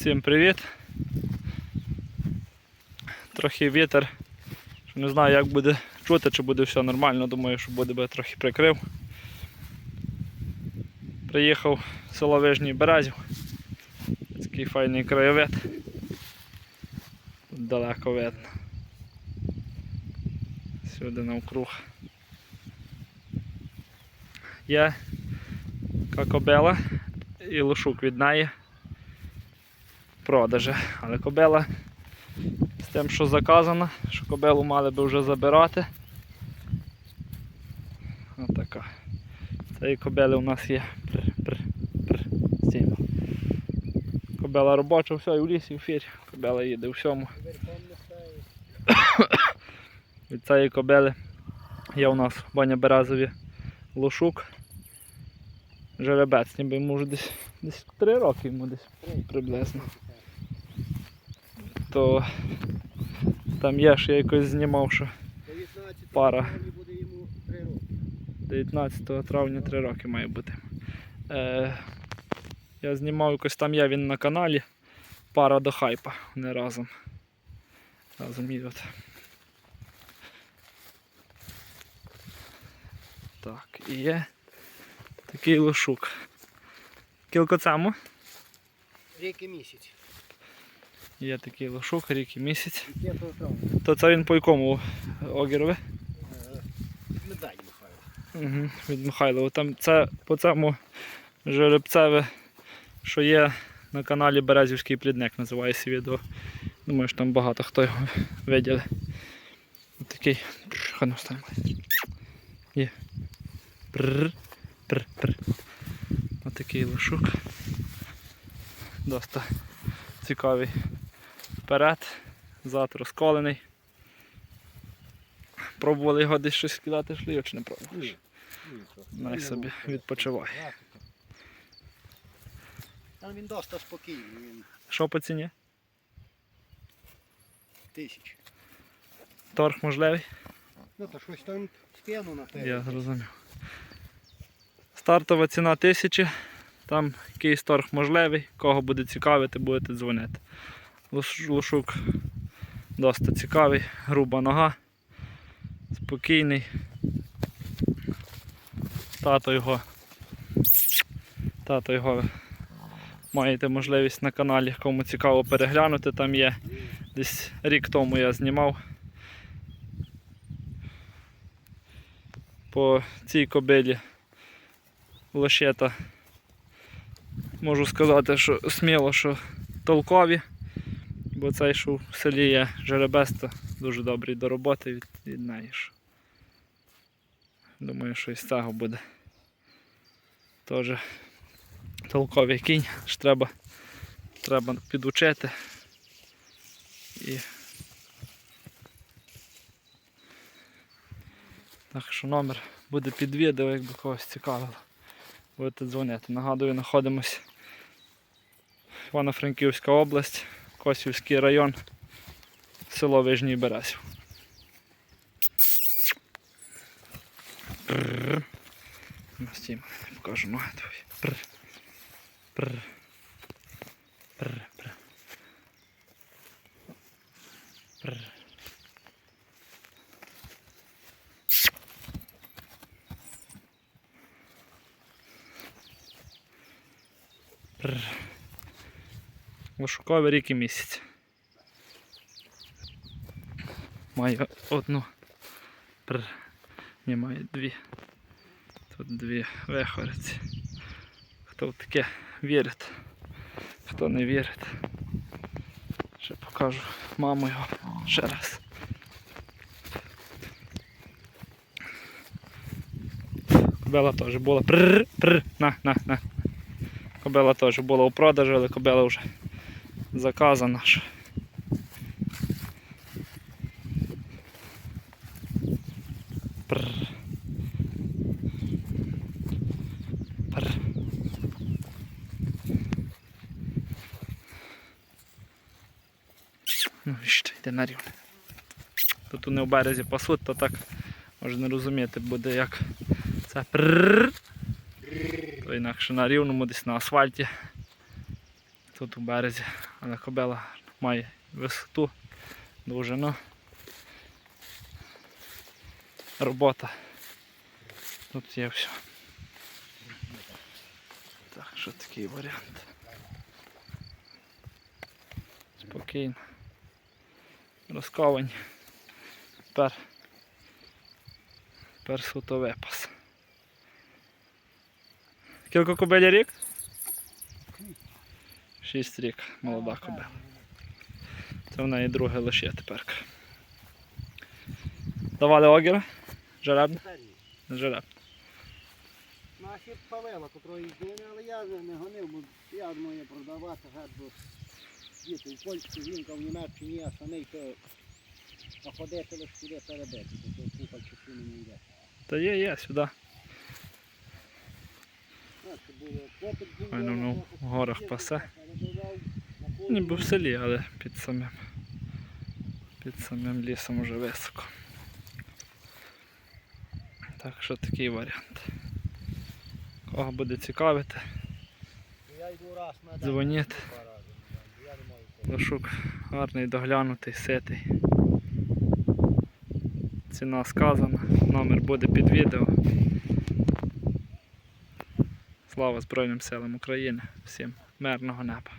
Всім привіт. Трохи вітер. Не знаю як буде чути, чи буде все нормально, думаю, що буде би трохи прикрив. Приїхав в село Вижній Березів. Такий файний краєвид. Тут далеко видно. Сюди навкруг. Є кокобела і лошук від неї продажі. Але кобила з тим, що заказана, що кобилу мали би вже забирати. Отака. Цієї кобили у нас є. Пр. Кобила робоча, все, і в лісі, і в фірі. Кобила їде у всьому. Від цієї кобили є у нас в Баня Березові лошук. Жеребець, ніби йому вже десь, десь 3 роки йому десь приблизно. То там є, що я якось знімав, що 19 Пара. травня буде йому 3 роки. 19 травня 3 роки має бути. Е, я знімав якось там є він на каналі. Пара до хайпа. Вони разом. Разом їдуть. Так, і є такий лошук. Кілько цьому? Рік і місяць. Є такий лошук, рік і місяць. І 5. То це він по якому огірове? Е, Медаль Михайло. Угу, від Михайлова. Там це по цьому жеребцеве, що є на каналі Березівський плідник, називається відео. Думаю, що там багато хто його виділи. Такий. Хано встане. Є. Прр, прр, прр. Отакий лошук. Доста цікавий вперед. Зад розколений. Пробували його десь щось кидати шлію чи не пробували? Най собі відпочиває. графіка. Він доста спокійний, він Що по ціні? тисяч. Торг можливий? Ну то щось там сп'яну на те. Я зрозумів. Стартова ціна 1000. Там якийсь торг можливий. Кого буде цікавити, будете дзвонити. Лошук досить цікавий, груба нога, спокійний. Тато його. Тато його маєте можливість на каналі, кому цікаво переглянути. Там є десь рік тому я знімав. По цій кобилі лошета. Можу сказати, що сміло, що толкові, бо цей, що в селі є жеребець, то дуже добрий до роботи від, від неї. ж. Думаю, що із цього буде теж толковий кінь, ж треба, треба підучити. І Так що номер буде під відео, якби когось цікавило. Будете дзвонити. Нагадую, знаходимось Івано-Франківська область, Косівський район, село Вижній. Прррр. Ну, покажу ноги твої. Прррр. Прррр. Прррр. Лошуковий рік і місяць. Маю одну. Прррр. Ні, маю дві. Тут дві вихориці. Хто в таке вірить, хто не вірить. Ще покажу маму його ще раз. Кобела теж була. Прррр, прррр, на, на, на. Кобила теж була у продажу, але кобила вже заказана. Прррр. Ну, що, йде на рівне. Тут вони в березі пасуть, то так можна розуміти буде як це прррр. То інакше на рівному, десь на асфальті. тут у березі, але кобила має висоту, довжину. Робота. Тут є все. Так, що такий варіант. Спокійно. Розковані. Тепер. Тепер суто випас. Кілько кобилі рік? Шість рік, молода кобила. Це в неї друге лише тепер. Давали огіра? Жеребне? Жеребне. Наші Павела, котрої їздили, але я не гонив, бо я думаю продавати гад, бо діти в Польщі, жінка в Німеччині, я самий то походити лише сюди перебити, бо то купа часу не йде. Та є, є, сюди. Ну, ну, в горах пасе. Ніби в селі, але під самим. Під самим лісом уже високо. Так що такий варіант. Кого буде цікавити. Дзвоніть. Лошук гарний, доглянутий, ситий. Ціна сказана, номер буде під відео. Слава Збройним силам України, всім мирного неба.